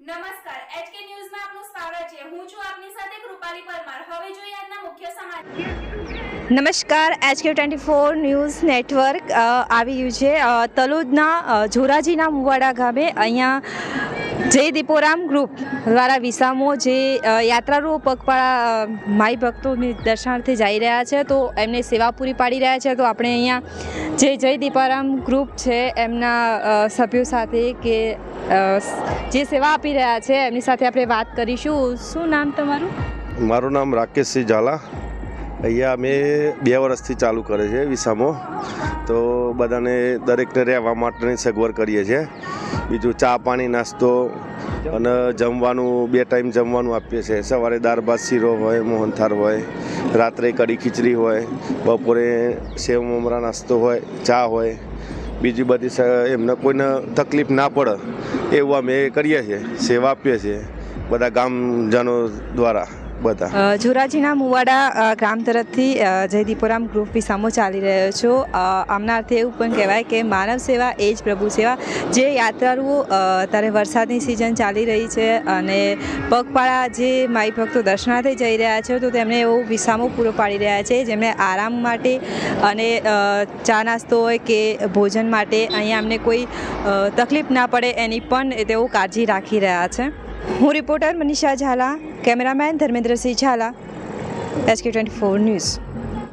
નમસ્કાર એચકે ન્યૂઝમાં આપનું સ્વાગત છે. હું છું આપની સાથે કૃપાલી પરમાર. હવે જોઈએ આજના મુખ્ય સમાચાર. નમસ્કાર H K twenty four news network આવી ગયું છે. તલોદના જોરાજીના મુવાડા ગામે અહીંયા જય દીપોરામ ગ્રુપ દ્વારા વિસામો જે યાત્રાળુઓ પગપાળા માઈ ભક્તોની દર્શનાર્થે જઈ રહ્યા છે, તો એમને સેવા પૂરી પાડી રહ્યા છે. તો આપણે અહીંયા જે જય દીપારામ ગ્રુપ છે, એમના સભ્યો સાથે કે જે સેવા આપી રહ્યા છે, એમની સાથે આપણે વાત કરીશું. શું નામ તમારું? મારું નામ રાકેશસિંહ ઝાલા. અહીંયા અમે બે વર્ષથી ચાલુ કરે છે વિસામો. તો બધાને દરેકને રહેવા માટેની સગવડ કરીએ છીએ. બીજું ચા પાણી, નાસ્તો અને જમવાનું, બે ટાઈમ જમવાનું આપીએ છીએ. સવારે દાળ ભાત, શીરો હોય, મોહનથાળ હોય, રાત્રે કઢી ખીચડી હોય, બપોરે સેવ, મમરા, નાસ્તો હોય, ચા હોય. બીજી બધી એમને કોઈને તકલીફ ના પડે, એવું અમે કરીએ છીએ, સેવા આપીએ છીએ બધા ગામજનો દ્વારા. બધા. જોરાજીના મુવાડા ગ્રામ તરફથી જય દીપોરામ ગ્રુપ વિસામો ચાલી રહ્યો છો. આમના અર્થે એવું પણ કહેવાય કે માનવ સેવા એ જ પ્રભુ સેવા. જે યાત્રાળુઓ અત્યારે વરસાદની સિઝન ચાલી રહી છે અને પગપાળા જે માઈ ભક્તો દર્શનાર્થે જઈ રહ્યા છે, તો તેમને એવો વિસામો પૂરો પાડી રહ્યા છે. જેમને આરામ માટે અને ચા નાસ્તો હોય કે ભોજન માટે અહીંયા અમને કોઈ તકલીફ ના પડે એની પણ તેઓ કાળજી રાખી રહ્યા છે. હું reporter Manisha Zala cameraman Dharmendrasinh Zala H K twenty four news